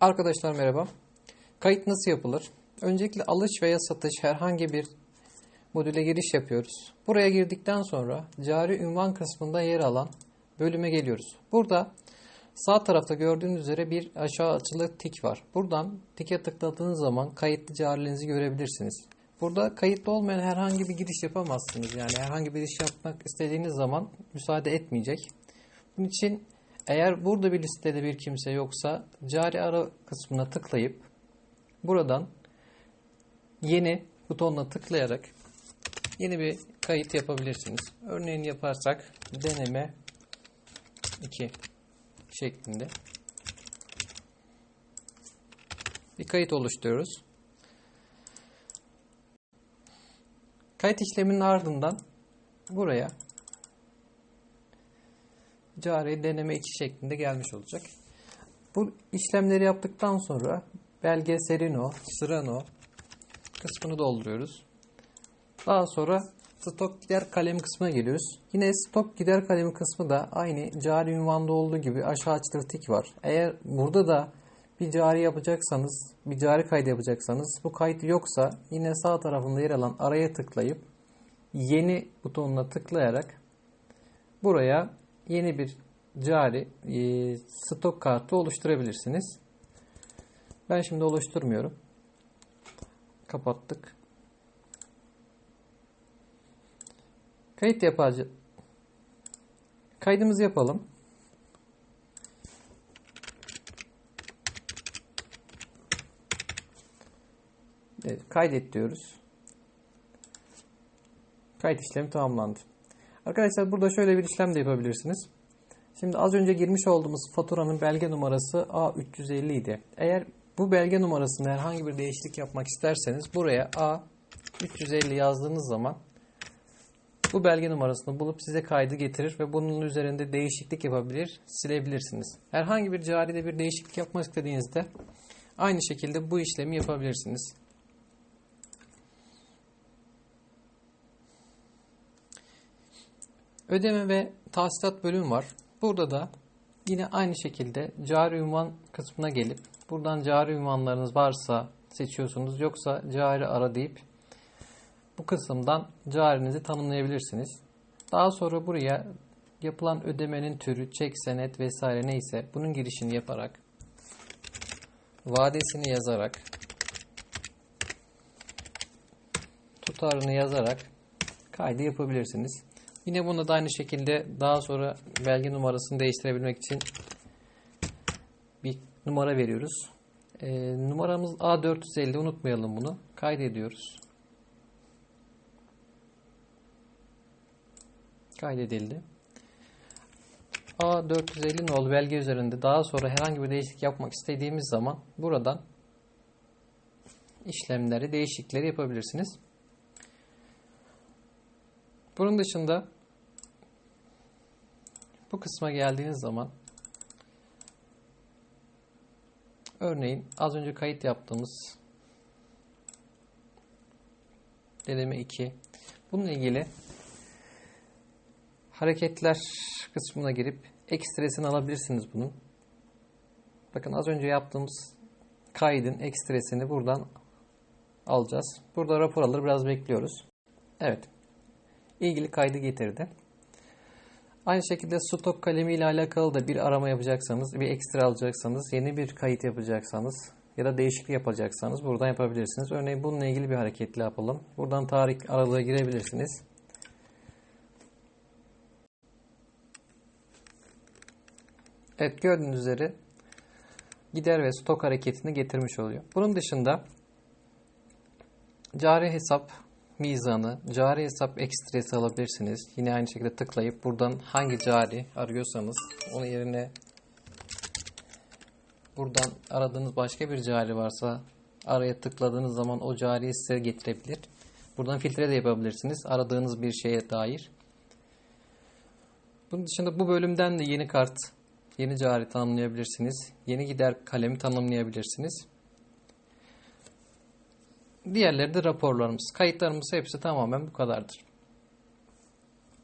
Arkadaşlar merhaba. Kayıt nasıl yapılır? Öncelikle alış veya satış herhangi bir modüle giriş yapıyoruz. Buraya girdikten sonra cari ünvan kısmında yer alan bölüme geliyoruz. Burada sağ tarafta gördüğünüz üzere bir aşağı açılı tik var. Buradan tike tıkladığınız zaman kayıtlı cariliğinizi görebilirsiniz. Burada kayıtlı olmayan herhangi bir giriş yapamazsınız. Yani herhangi bir iş yapmak istediğiniz zaman müsaade etmeyecek. Bunun için eğer burada bir listede bir kimse yoksa cari ara kısmına tıklayıp buradan yeni butonuna tıklayarak yeni bir kayıt yapabilirsiniz. Örneğin yaparsak deneme 2 şeklinde bir kayıt oluşturuyoruz. Kayıt işleminin ardından buraya cari deneme 2 şeklinde gelmiş olacak. Bu işlemleri yaptıktan sonra belge serino, sırano kısmını dolduruyoruz. Daha sonra stok gider kalem kısmına geliyoruz. Yine stok gider kalemi kısmı da aynı cari ünvanda olduğu gibi aşağı açılır tik var. Eğer burada da bir cari yapacaksanız, bir cari kaydı yapacaksanız bu kayıt yoksa yine sağ tarafında yer alan araya tıklayıp yeni butonuna tıklayarak buraya yeni bir cari e, stok kartı oluşturabilirsiniz. Ben şimdi oluşturmuyorum. Kapattık. Kayıt yapacağız. Kaydımızı yapalım. Evet, kaydet diyoruz. Kayıt işlemi tamamlandı. Arkadaşlar burada şöyle bir işlem de yapabilirsiniz. Şimdi az önce girmiş olduğumuz faturanın belge numarası A350 idi. Eğer bu belge numarasında herhangi bir değişiklik yapmak isterseniz buraya A350 yazdığınız zaman bu belge numarasını bulup size kaydı getirir ve bunun üzerinde değişiklik yapabilir, silebilirsiniz. Herhangi bir caride bir değişiklik yapmak istediğinizde aynı şekilde bu işlemi yapabilirsiniz. Ödeme ve tahsilat bölümü var. Burada da yine aynı şekilde cari ünvan kısmına gelip buradan cari ünvanlarınız varsa seçiyorsunuz. Yoksa cari ara deyip bu kısımdan carinizi tanımlayabilirsiniz. Daha sonra buraya yapılan ödemenin türü, çek, senet vesaire neyse bunun girişini yaparak vadesini yazarak tutarını yazarak kaydı yapabilirsiniz. Yine bunu da aynı şekilde daha sonra belge numarasını değiştirebilmek için bir numara veriyoruz. E, numaramız A450 unutmayalım bunu. Kaydediyoruz. Kaydedildi. A450 nolu belge üzerinde daha sonra herhangi bir değişiklik yapmak istediğimiz zaman buradan işlemleri, değişiklikleri yapabilirsiniz. Bunun dışında bu kısma geldiğiniz zaman örneğin az önce kayıt yaptığımız deneme 2 bununla ilgili hareketler kısmına girip ekstresini alabilirsiniz bunun. Bakın az önce yaptığımız kaydın ekstresini buradan alacağız. Burada rapor alır biraz bekliyoruz. Evet. ilgili kaydı getirdi. Aynı şekilde stok kalemi ile alakalı da bir arama yapacaksanız, bir ekstra alacaksanız, yeni bir kayıt yapacaksanız ya da değişiklik yapacaksanız buradan yapabilirsiniz. Örneğin bununla ilgili bir hareketli yapalım. Buradan tarih aralığı girebilirsiniz. Evet gördüğünüz üzere gider ve stok hareketini getirmiş oluyor. Bunun dışında cari hesap mizanı, cari hesap ekstresi alabilirsiniz. Yine aynı şekilde tıklayıp buradan hangi cari arıyorsanız onun yerine buradan aradığınız başka bir cari varsa araya tıkladığınız zaman o cariyi size getirebilir. Buradan filtre de yapabilirsiniz. Aradığınız bir şeye dair. Bunun dışında bu bölümden de yeni kart, yeni cari tanımlayabilirsiniz. Yeni gider kalemi tanımlayabilirsiniz. Diğerleri de raporlarımız. Kayıtlarımız hepsi tamamen bu kadardır.